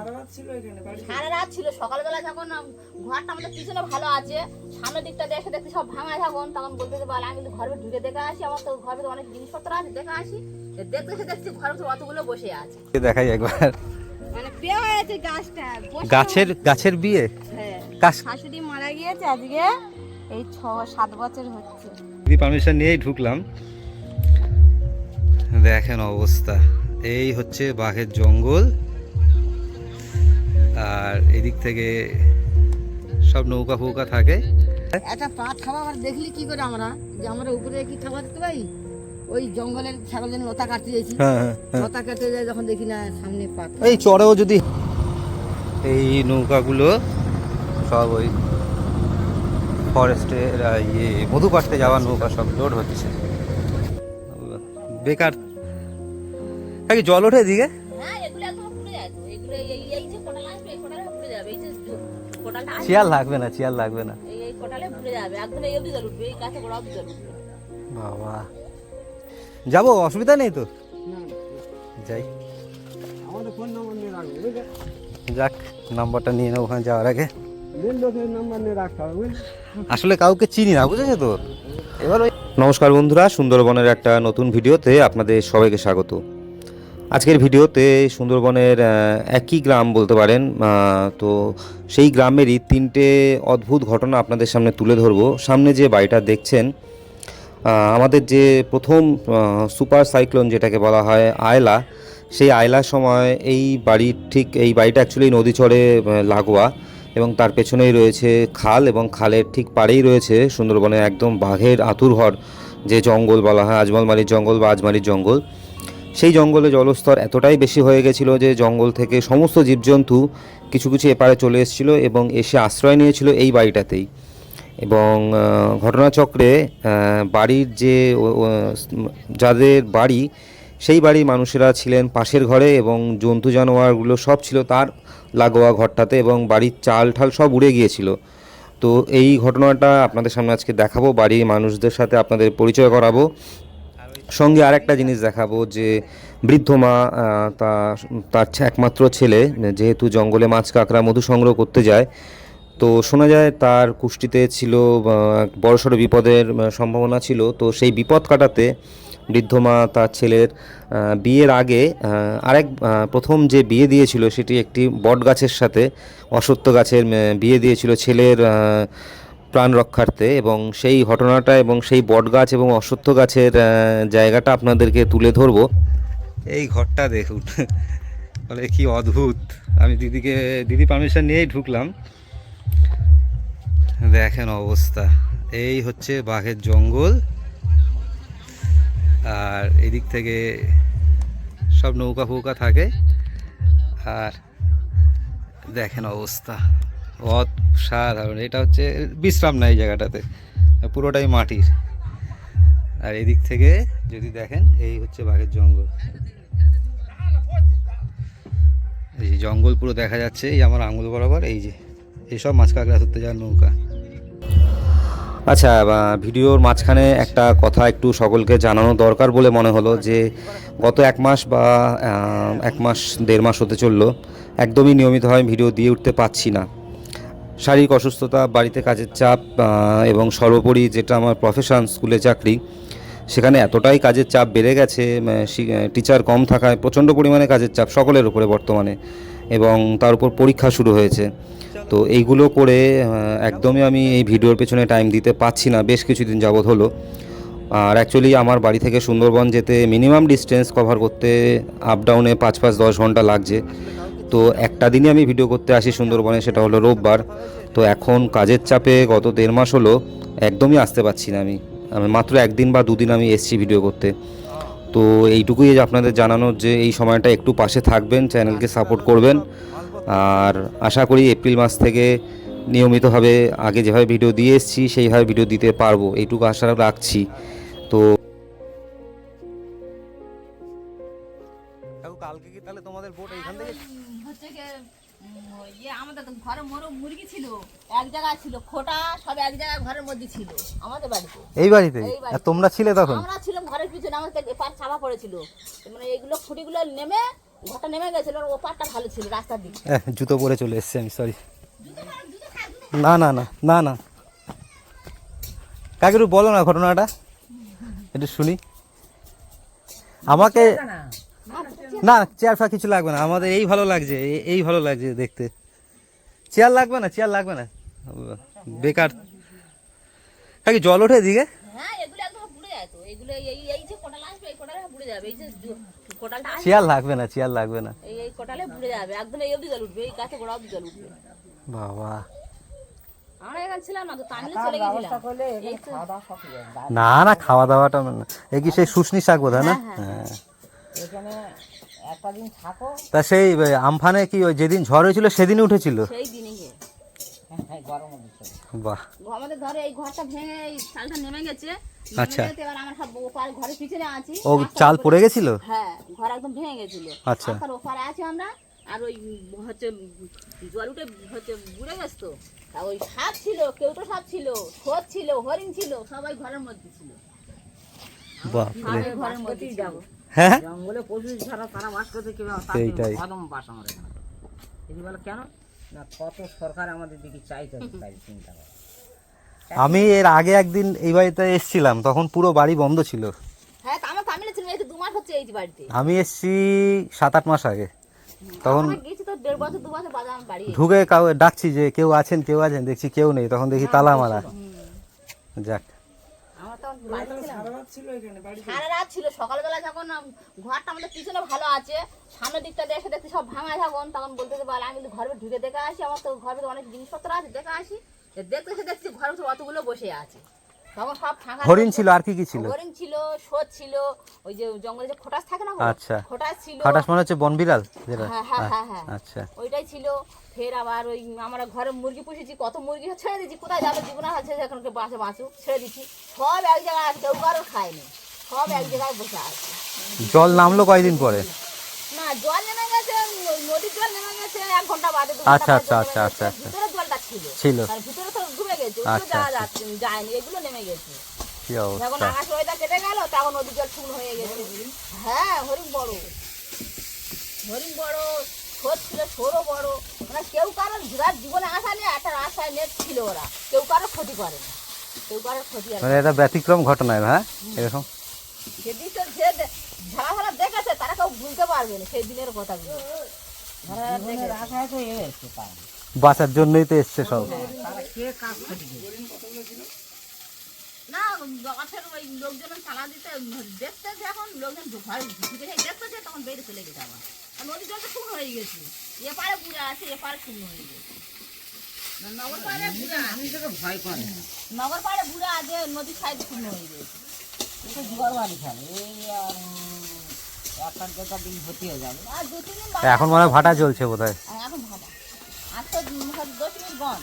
সারা রাত ছিল এখানে বাড়ি সারা রাত ছিল। সকালবেলা যখন ঘরটা আমাদের পিছনে ভালো আছে সামনের দিকটা দেখে দেখতে সব ভাঙা যখন তখন বলতে যে আমি কিন্তু ঘরে ঢুকে দেখে আসি আমার তো ঘরে অনেক জিনিসপত্র আছে দেখে আসি। দেখতে ঘরের ভিতরে অতগুলো বসে আছে। দেখাই একবার? মানে গাছের গাছের বিয়ে? হ্যাঁ। শাশুড়ি মারা গিয়েছে আজকে এই ছ সাত বছর হচ্ছে। দিদি পারমিশন নিয়েই ঢুকলাম। দেখেন অবস্থা। এই হচ্ছে বাঘের জঙ্গল। আর এদিক থেকে সব নৌকা ফৌকা থাকে। একটা পাট খাওয়া আবার দেখলি কি করে আমরা? যে আমরা উপরে কি খাবার দিতে পারি ওই জঙ্গলের ছাগল যেন লতা কাটতে যাইছি। হ্যাঁ হ্যাঁ হ্যাঁ। লতা কেটে যায় যখন দেখি না সামনে পাট। এই চড়েও যদি এই নৌকাগুলো সব ওই ফরেস্টের ইয়ে মধু কাটতে যাওয়ার নৌকা সব লোড হচ্ছে। বেকার। জল ওঠে এদিকে। চেয়ার লাগবে না চেয়ার লাগবে না। এই এই কোটালে পুড়ে যাবে। একদম এই অবধি উঠবে এই গাছে গোড়া অবধি উঠবে বাবা। যাব অসুবিধা নেই তো? যাই। আমাদের ফোন নম্বর নিয়ে রাখব যাক নাম্বারটা নিয়ে নেব ওখানে যাওয়ার আগে। আসলে কাউকে চিনি না বুঝেছ তো? এবার ওই নমস্কার বন্ধুরা সুন্দরবনের একটা নতুন ভিডিওতে আপনাদের সবাইকে স্বাগত। আজকের ভিডিওতে সুন্দরবনের একই গ্রাম বলতে পারেন তো সেই গ্রামেরই তিনটে অদ্ভুত ঘটনা আপনাদের সামনে তুলে ধরবো। সামনে যে বাড়িটা দেখছেন আমাদের যে প্রথম সুপার সাইক্লোন যেটাকে বলা হয় আয়লা, সেই আয়লার সময় এই বাড়ির ঠিক, এই বাড়িটা অ্যাকচুয়ালি নদী চড়ে লাগোয়া এবং তার পেছনেই রয়েছে খাল এবং খালের ঠিক পাড়েই রয়েছে সুন্দরবনের একদম বাঘের আতুরঘর যে জঙ্গল বলা হয় আজমলমারির জঙ্গল বা আজমারির জঙ্গল। সেই জঙ্গলে জলস্তর এতটাই বেশি হয়ে গেছিল যে জঙ্গল থেকে সমস্ত জীবজন্তু কিছু কিছু এপারে চলে এসেছিল এবং এসে আশ্রয় নিয়েছিল এই বাড়িটাতেই। এবং ঘটনাচক্রে বাড়ির যে যাদের বাড়ি, সেই বাড়ির মানুষেরা ছিলেন পাশের ঘরে এবং জন্তু জানোয়ারগুলো সব ছিল তার লাগোয়া ঘরটাতে এবং বাড়ির চাল ঠাল সব উড়ে গিয়েছিল। তো এই ঘটনাটা আপনাদের সামনে আজকে দেখাবো, বাড়ির মানুষদের সাথে আপনাদের পরিচয় করাবো। সঙ্গে আরেকটা জিনিস দেখাবো যে বৃদ্ধ মা তার একমাত্র ছেলে, যেহেতু জঙ্গলে মাছ কাঁকড়া, মধু সংগ্রহ করতে যায়, তো শোনা যায় তার কুষ্টিতে ছিল বড়সড় বিপদের সম্ভাবনা ছিল, তো সেই বিপদ কাটাতে বৃদ্ধ মা তার ছেলের বিয়ের আগে আরেক প্রথম যে বিয়ে দিয়েছিল সেটি একটি বট গাছের সাথে অসত্য গাছের বিয়ে দিয়েছিল ছেলের প্রাণ রক্ষার্থে এবং সেই ঘটনাটা এবং সেই বট গাছ এবং অশ্বত্থ গাছের জায়গাটা আপনাদেরকে তুলে ধরবো। এই ঘরটা দেখুন, বলে কি অদ্ভুত। আমি দিদিকে, দিদি পারমিশন নিয়েই ঢুকলাম। দেখেন অবস্থা। এই হচ্ছে বাঘের জঙ্গল। আর এদিক থেকে সব নৌকা ফৌকা থাকে। আর দেখেন অবস্থা। অসাধারণ। এটা হচ্ছে বিশ্রাম নাই জায়গাটাতে। পুরোটাই মাটির। আর এদিক থেকে যদি দেখেন, এই হচ্ছে বাঘের জঙ্গল। এই জঙ্গল পুরো দেখা যাচ্ছে, এই আমার আঙুল বরাবর, এই যে এইসব মাছ কাঁকড়া ধরতে যাওয়ার নৌকা। আচ্ছা ভিডিওর মাঝখানে একটা কথা একটু সকলকে জানানো দরকার বলে মনে হলো যে, গত এক মাস বা এক মাস, দেড় মাস হতে চলল, একদমই নিয়মিত হয় ভিডিও দিয়ে উঠতে পারছি না। শারীরিক অসুস্থতা, বাড়িতে কাজের চাপ এবং সর্বোপরি যেটা আমার প্রফেশন স্কুলে চাকরি, সেখানে এতটাই কাজের চাপ বেড়ে গেছে টিচার কম থাকায় প্রচণ্ড পরিমাণে কাজের চাপ সকলের উপরে বর্তমানে, এবং তার উপর পরীক্ষা শুরু হয়েছে। তো এইগুলো করে একদমই আমি এই ভিডিওর পেছনে টাইম দিতে পারছি না, বেশ কিছুদিন যাবৎ হলো। আর অ্যাকচুয়ালি আমার বাড়ি থেকে সুন্দরবন যেতে মিনিমাম ডিস্টেন্স কভার করতে আপ ডাউনে পাঁচ পাঁচ দশ ঘণ্টা লাগছে। তো একটা দিনই আমি ভিডিও করতে আসি সুন্দরবনে, সেটা হলো রোববার। তো এখন কাজের চাপে গত দেড় মাস হলো, একদমই আসতে পারছি না আমি। মাত্র একদিন বা দুদিন আমি এসছি ভিডিও করতে। তো এইটুকুই আপনাদের জানানোর যে এই সময়টা একটু পাশে থাকবেন চ্যানেলকে সাপোর্ট করবেন। আর আশা করি এপ্রিল মাস থেকে নিয়মিতভাবে আগে যেভাবে ভিডিও দিয়ে এসেছি, সেইভাবে ভিডিও দিতে পারব। এইটুকু আশা রাখছি। তো এক জায়গায় ছিল খোটা সব এক জায়গায় ঘরের মধ্যে ছিল আমাদের বাড়িতে। এই বাড়িতে। আর তোমরা ছিলে তখন? আমরা ছিলাম ঘরের পিছনে আমাদের এপার চাপা পড়েছিল। মানে এইগুলো খুঁটিগুলো নেমে ঘরটা নেমে গেছিল আর ওপারটা ভালো ছিল রাস্তার দিকে। জুতো পরে চলে এসছি আমি সরি না না না না না। কাকে একটু বলো না ঘটনাটা। একটু শুনি। আমাকে না চেয়ার ফা কিছু লাগবে না। আমাদের এই ভালো লাগছে এই- এই ভালো লাগছে দেখতে। চেয়ার লাগবে না? চেয়ার লাগবে না? বেকার। কাকি জল ওঠে এদিকে? হ্যাঁ এগুলো একদম বুড়ে যায় তো। এগুলো এই এই- এই যে কোটাল আসবে এই কোটালে বুড়ে যাবে। এই যে জু- কোটালটা আসবে। চেয়ার লাগবে না চেয়ার লাগবে না। এই এই এই জল এই জল বাবা। না এই না না খাওয়া দাওয়াটা না এ কি সেই শুশনি শাক বোধ না? হ্যাঁ থাকো। তা সেই আমফানে কি ওই যেদিন ঝড় হয়েছিল সেদিনই উঠেছিল? সেই দিনে গিয়ে গরম দিচ্ছে বাহ। আমাদের ঘরে এই ঘরটা ভেঙে চালটা নেমে গেছে। আচ্ছা। এবার আমার সব ওপার ঘরের পিছনে আছি। ও চাল পড়ে গেছিল? হ্যাঁ ঘর একদম ভেঙে গেছিল। আচ্ছা। রাস্তার ওপারে আছি আমরা আর ওই হচ্ছে জল উঠে হচ্ছে বুড়ে গেছে তো। তা ওই সাপ ছিল কেউটো সাপ ছিল হরিণ ছিল সবাই ঘরের মধ্যে ছিল। বাহ ঘরের মধ্যে ছিল। হ্যাঁ? জঙ্গলে পশু ছাড়া তারা বাস করতে কীভাবে সেইটাই। কদম বাস আমার এখানে। কেন? না কত সরকার আমাদের দিকে চাইতে তাই চিন্তা করে। আমি এর আগে একদিন এই বাড়িতে এসেছিলাম তখন পুরো বাড়ি বন্ধ ছিল। হ্যাঁ আমার তামিলে ছিল এই দু মাস হচ্ছে এই বাড়িতে। আমি এসছি সাত আট মাস আগে। তখন। ঢুকে কাউ ডাকছি যে কেউ আছেন কেউ আছেন দেখছি কেউ নেই তখন দেখি তালা মারা। যাক আমরা তখন বাড়িতে ছিলাম। সারা রাত ছিল এখানে বাড়ি সারা রাত ছিল। সকালবেলা যখন ঘরটা আমাদের পিছনে ভালো আছে সামনের দিকটা দেখে দেখতে সব ভাঙা যখন তখন বলতে বলে আমি ঘরে ঢুকে দেখে আসি আমার তো ঘরে অনেক জিনিসপত্র আছে দেখে আসি। দেখতে এসে দেখছি ঘরের ভিতরে অতগুলো বসে আছে। তখন সব ফাঁকা হরিণ ছিল আর কি কি ছিল? হরিণ ছিল শোধ ছিল ওই যে জঙ্গলে যে খোটাস থাকে না? আচ্ছা। খোটাস ছিল। খাটাস মনে হচ্ছে বনবিড়াল যেটা হ্যাঁ হ্যাঁ হ্যাঁ। আচ্ছা। ওইটাই ছিল। ফের আবার ওই আমরা ঘরে মুরগি পুষেছি কত মুরগি ছেড়ে দিচ্ছি কোথায় যাবে জীবনে? আছে এখন বাঁচে বাঁচু ছেড়ে দিচ্ছি। সব এক জায়গায় আছে কেউ কারও খায়নি সব এক জায়গায় বসে আছে। জল নামলো কয়দিন পরে? না জল নেমে গেছে নদীর জল নেমে গেছে এক ঘণ্টা বাদে ঘণ্টা আচ্ছা, আচ্ছা, আচ্ছা, আচ্ছা, ভিতরে জলটা ছিল। ছিল। আর ভিতরে তো ডুবে গেছে ওগুলো আচ্ছা, যাওয়া আচ্ছা। যাচ্ছে যায়নি এগুলো নেমে গেছে। কি যখন আকাশ ওয়েদার কেটে গেল তখন নদীর জল শুকনো হয়ে গেছে। হ্যাঁ হরিণ বড়। হরিণ বড় ছোট ছিল ছোটও বড়। মানে কেউ কারও ঘোরার জীবনে আসা নেই একটা রাস্তায় নেট ছিল ওরা। কেউ কারও ক্ষতি করে না। কেউ কারও ক্ষতি আর মানে এটা ব্যতিক্রম ঘটনা হ্যাঁ? এরকম? সেদিন তো যে ঝাড়া ফাড়া দেখেছে তারা কেউ ভুলতে পারবে না সেই দিনের কথাগুলো। আশায় বাঁচার জন্যই তো এসছে সব। তারা কে কাজ ক্ষতি করবে? না গাছের ওই লোকজন চালা দিতে দেখতেছে এখন লোকজন ঘরে দেখতেছে তখন বেরিয়ে চলে গেছে আবার। নদীর জলটা শুকনো হয়ে গেছে। এপারে পুরা আছে এপারে শুকনো হয়ে গেছে। নগর পাড়ে বুড়া আমি তোকে ভয় করে নগর পাড়ে বুড়া আছে নদীর সাইডে শুকনো হয়ে গেছে। এটা জোয়ার বাড়ি খেলে এই আর একটা দিন ভর্তি হয়ে যাবে। আর দু তিন দিন এখন মনে হয় ভাটা চলছে বোধ হয় এখন আর তো গন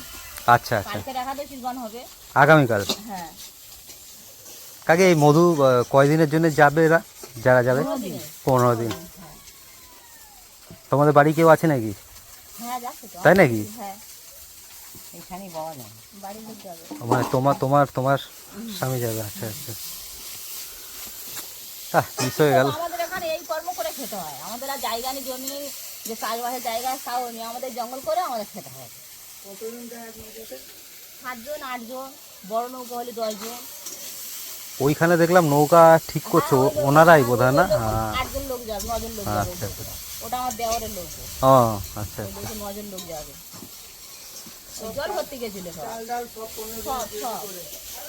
আচ্ছা আচ্ছা। কালকে একাদশীর গন হবে। আগামীকাল। হ্যাঁ। কাকে এই মধু কয়দিনের জন্য যাবে এরা? যারা যাবে? পনেরো দিন। তোমাদের বাড়ি কেউ আছে নাকি? হ্যাঁ তাই নাকি? হ্যাঁ। মানে তোমার তোমার তোমার স্বামী যাবে আচ্ছা আচ্ছা। আহ মিস হয়ে গেল। আমাদের এখানে এই কর্ম করে খেতে হয়। আমাদের আর জায়গা নেই জমি যে চাষবাসের জায়গা তাও নেই। আমাদের জঙ্গল করে আমাদের খেতে হয়। সাতজন আটজন বড় নৌকা হলে দশজন। ওইখানে দেখলাম নৌকা ঠিক করছ ওনারাই বোধ হয় না? হ্যাঁ আটজন লোক যাবে নজন লোক আচ্ছা আচ্ছা। ওটা আমার দেওয়ারের লোক ও আচ্ছা নজন লোক যাবে। জল ভর্তি গেছিল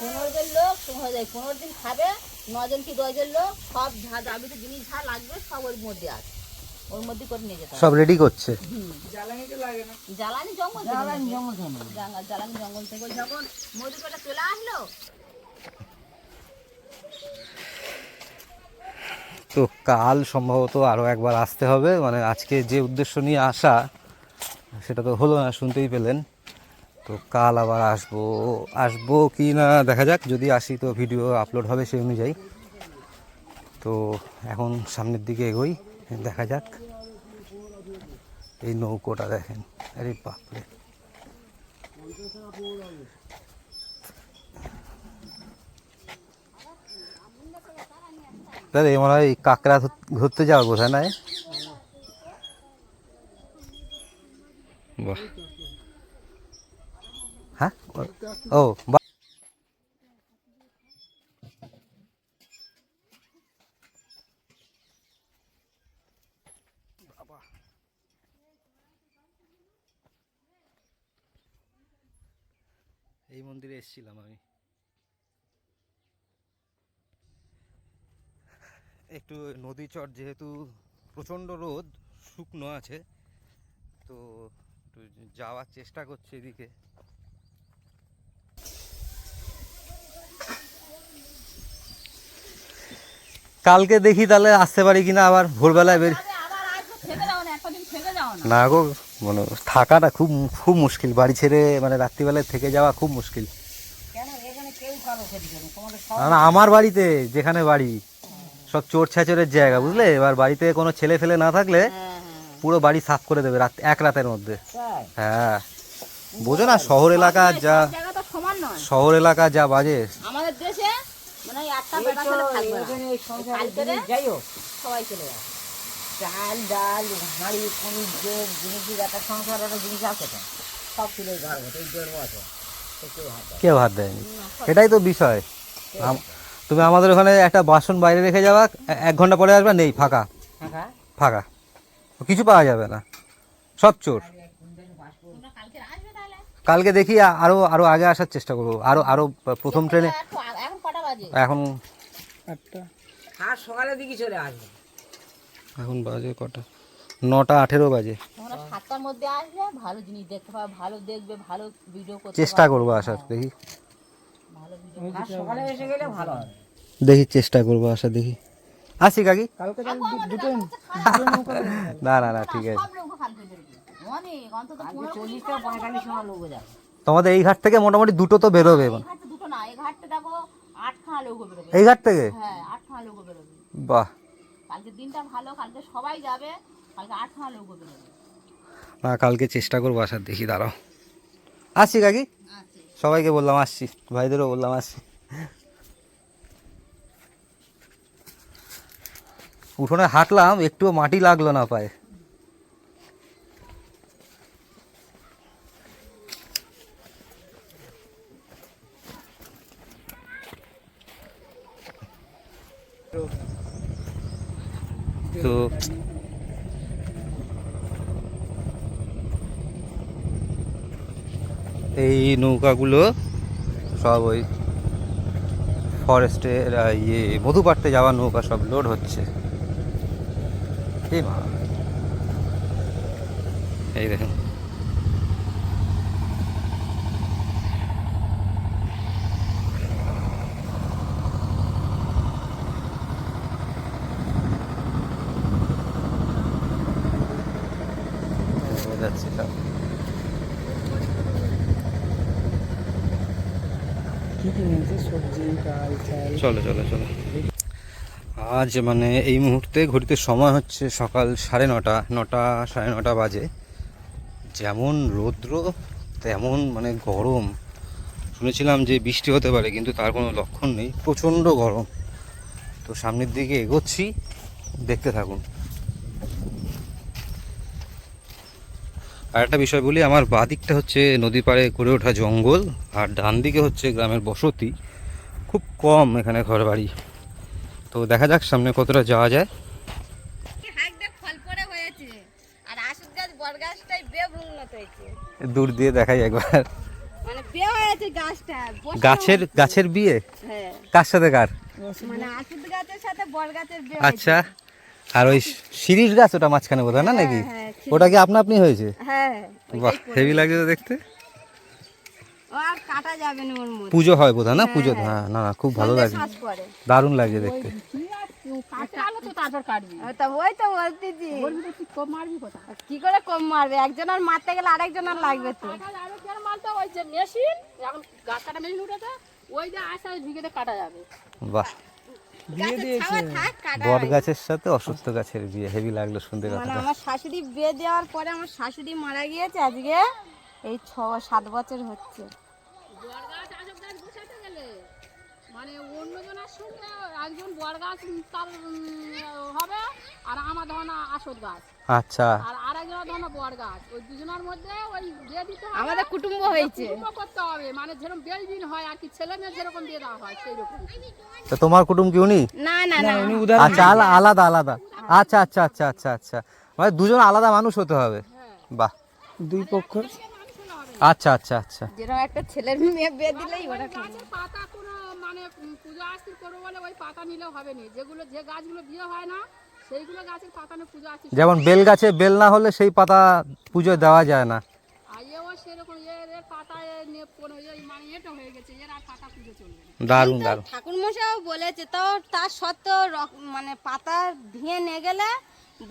পনেরো জন লোক হয়ে যায় পনেরো দিন খাবে। নজন কি দশজন লোক সব যা যাবিতে জিনিস যা লাগবে সব ওর মধ্যে আছে। ওর মধ্যে করে নিয়ে যেতে সব রেডি করছে? জ্বালানি জঙ্গল থেকে জ্বালানি জঙ্গল থেকে। যেত। জাঙ্গা- জ্বালানি জঙ্গল থেকে যখন মধুকটা চলে আসলো? তো কাল সম্ভবত আরও একবার আসতে হবে। মানে আজকে যে উদ্দেশ্য নিয়ে আসা, সেটা তো হলো না, শুনতেই পেলেন। তো কাল আবার আসব আসব কি না, দেখা যাক। যদি আসি তো ভিডিও আপলোড হবে সেই অনুযায়ী। তো এখন সামনের দিকে এগোই, দেখা যাক। এই নৌকোটা দেখেন, আরে বাপরে। তাহলে মনে হয় কাঁকড়া ঘুরতে যাওয়া বোধহয় নাই। বাহ। হ্যাঁ? ও এই মন্দিরে এসেছিলাম আমি। একটু নদী চট যেহেতু প্রচণ্ড রোদ শুকনো আছে তো একটু যাওয়ার চেষ্টা করছি এদিকে। কালকে দেখি তাহলে আসতে পারি কিনা আবার ভোরবেলায় বের না গো মানে থাকাটা খুব খুব মুশকিল। বাড়ি ছেড়ে মানে রাত্রিবেলায় থেকে যাওয়া খুব মুশকিল। না না আমার বাড়িতে যেখানে বাড়ি। সব চোর ছাচরের জায়গা বুঝলে? এবার বাড়িতে কোনো ছেলে ফেলে না থাকলে পুরো বাড়ি সাফ করে দেবে রাত এক রাতের মধ্যে। হ্যাঁ। বোঝো না শহর এলাকা যা শহর এলাকা যা বাজে। আমাদের দেশে মানে একটা বেটা ছেলে থাকবে না। এখানে এই সংসারে কালকে রে? জিনিস যাই হোক। সবাই চলে যাবে চাল ডাল হাঁড়ি খনিজ যে জিনিসের একটা সংসার একটা জিনিস আছে তো। সব ছিল ঘর মতো এই দেড় বছর কেউ হাত দেয়নি। এটাই তো বিষয়। তুমি আমাদের ওখানে একটা বাসন বাইরে রেখে যাওয়া এক ঘণ্টা পরে আসবে নেই ফাঁকা। ফাঁকা? ফাঁকা। কিছু পাওয়া যাবে না। সব চোর। কালকে আসবে তাহলে কালকে দেখি আরও আরও আগে আসার চেষ্টা করব। আরও আরও প্রথম ট্রেনে এখন কটা এখন দিকে চলে আসবে। এখন বাজে কটা? নটা আঠেরো বাজে। সাতটার মধ্যে আসবে ভালো জিনিস দেখতে পাবে ভালো দেখবে ভালো ভিডিও চেষ্টা করব আসার দেখি। সকালে এসে গেলে ভালো হবে দেখি চেষ্টা করব আসা দেখি। আসি কাকি? না না না ঠিক আছে। তোমাদের এই ঘাট থেকে মোটামুটি দুটো তো বেরোবে এই ঘাটটা দুটো না এই ঘাট থেকে? হ্যাঁ বাহ। কালকে দিনটা ভালো কালকে সবাই যাবে কালকে আটখানা লোক বেরোবে। না কালকে চেষ্টা করব আসার দেখি দাঁড়াও। আসি কাকি? সবাইকে বললাম আসছি ভাইদেরও বললাম আসছি। উঠোনে হাঁটলাম একটুও মাটি লাগল না পায়ে। তো এই নৌকাগুলো সব ওই ফরেস্টের ইয়ে মধু পাড়তে যাওয়ার নৌকা সব লোড হচ্ছে। এই মা এই দেখুন যাচ্ছে সব চলো চলো চলো। আজ মানে এই মুহূর্তে ঘড়িতে সময় হচ্ছে সকাল সাড়ে নটা নটা, সাড়ে নটা বাজে। যেমন রৌদ্র, তেমন মানে গরম। শুনেছিলাম যে বৃষ্টি হতে পারে, কিন্তু তার কোনো লক্ষণ নেই, প্রচণ্ড গরম। তো সামনের দিকে এগোচ্ছি, দেখতে থাকুন। আর একটা বিষয় বলি, আমার বাঁ দিকটা হচ্ছে নদী পাড়ে গড়ে ওঠা জঙ্গল, আর ডান দিকে হচ্ছে গ্রামের বসতি। খুব কম এখানে ঘর বাড়ি তো দেখা যাক সামনে কতটা যাওয়া যায়। দূর দিয়ে দেখাই একবার। মানে গাছের গাছের বিয়ে? হ্যাঁ। কার সাথে কার? মানে আচ্ছা আর ওই শিরিষ গাছ ওটা মাঝখানে বোধ হয় না নাকি? হ্যাঁ, ওটা কি আপনা আপনি হয়েছে? হ্যাঁ বাহ হেভি লাগছে দেখতে। পুজো হয় বোধ না? পুজো হ্যাঁ না না খুব ভালো লাগে। দারুণ লাগছে দেখতে। কাটা আলো তো তারপর কাটবি। তা ওই তো বলতেছি। বলবি তুই কম মারবি কোথা কি করে কম মারবে? একজন মারতে গেলে আরেকজন লাগবে তো। আরেকজন মালটা ওই যে মেশিন এখন গাছ কাটা মেশিন উঠেছে ওই যে আসা ভিগেতে কাটা যাবে। বাহ। গাছের ছাওয়া থাক কাটা বট গাছের সাথে অসুস্থ গাছের বিয়ে। হেভি লাগল শুনতে মানে আমার শাশুড়ি বিয়ে দেওয়ার পরে আমার শাশুড়ি মারা গিয়েছে আজকে। এই ছ সাত বছর হচ্ছে। মানে অন্যজনের সঙ্গে একজন বড় গাছ তার হবে আর আমার ধরনা গাছ। আচ্ছা। আর আরেকজনের ধরনা বড় গাছ ওই দুজনের মধ্যে ওই বিয়ে দিতে হবে। আমাদের কুটুম্ব হয়েছে। কুটুম্ব করতে হবে। মানে যেরকম বেলবিন হয় আর কি ছেলে মেয়ে যেরকম বিয়ে দেওয়া হয় সেই রকম তো তোমার কুটুম কি উনি? না না না। আচ্ছা আলাদা আলাদা। আচ্ছা আচ্ছা আচ্ছা আচ্ছা। আচ্ছা মানে দুজন আলাদা মানুষ হতে হবে। বাহ। দুই পক্ষ। আচ্ছা আচ্ছা আচ্ছা। যেরকম একটা ছেলের মেয়ে বিয়ে দিলেই ওরা গাছের পাতা কোনো মানে পুজো আস্তির করব বলে ওই পাতা নিলেও হবে না। যেগুলো যে গাছগুলো বিয়ে হয় না সেইগুলো গাছের পাতা নিয়ে পুজো আস্তি যেমন বেল গাছে বেল না হলে সেই পাতা পুজোয় দেওয়া যায় না। আর এও সেরকম এর এর পাতা এ নিয়ে কোনো এই মানে এটা হয়ে গেছে এর আর পাতা পুজো চলবে না। দারুণ দারুণ। ঠাকুর মশাইও বলেছে তো তার সত্ত্বেও রক- মানে পাতা ভেঙে নিয়ে গেলে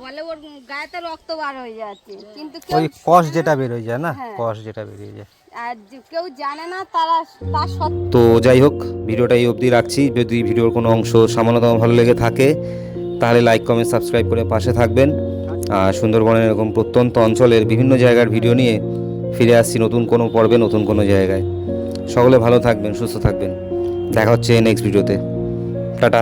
বলে ওর গায়েতে রক্ত বার হয়ে যাচ্ছে। কিন্তু ওই কষ যেটা বেরোয় যায় না? হ্যাঁ। কষ যেটা বেরিয়ে যায়। আর কেউ জানে না তারা তার সত্ত্বেও তো যাই হোক ভিডিওটা এই অবধি রাখছি। যদি ভিডিওর কোনো অংশ সামান্যতম ভালো লেগে থাকে তাহলে লাইক কমেন্ট সাবস্ক্রাইব করে পাশে থাকবেন। আর সুন্দরবনের এরকম প্রত্যন্ত অঞ্চলের বিভিন্ন জায়গার ভিডিও নিয়ে ফিরে আসছি নতুন কোনো পর্বে নতুন কোনো জায়গায়। সকলে ভালো থাকবেন সুস্থ থাকবেন। দেখা হচ্ছে নেক্সট ভিডিওতে টাটা।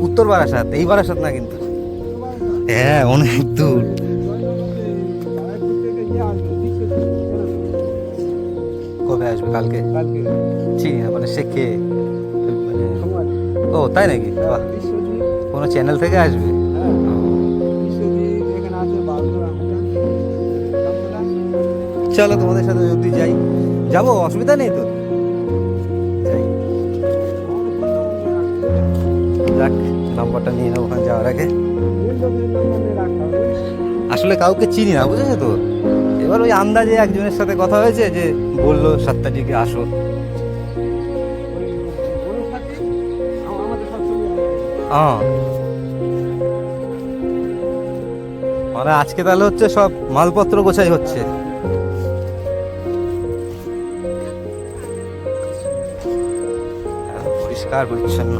উত্তর বারাসাত এই বারাসাত না কিন্তু। হ্যাঁ অনেক দূর। কবে আসবে? কালকে? চিনি না মানে সে কে? মানে ও তাই নাকি? বাহ। কোনো চ্যানেল থেকে আসবে? হ্যাঁ চলো তোমাদের সাথে যদি যাই। যাব অসুবিধা নেই তো? যাক, নাম্বারটা নিয়ে নেব ওখানে যাওয়ার আগে। আসলে কাউকে চিনি না, বুঝেছ তো? এবার ওই আন্দাজে একজনের সাথে কথা হয়েছে যে বলল, সাতটা দিকে আসো। হ্যাঁ। মানে আজকে তাহলে হচ্ছে সব মালপত্র গোছাই হচ্ছে। পরিষ্কার, পরিচ্ছন্ন।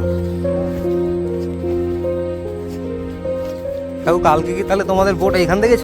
কালকে কি তাহলে তোমাদের বোট এখান থেকে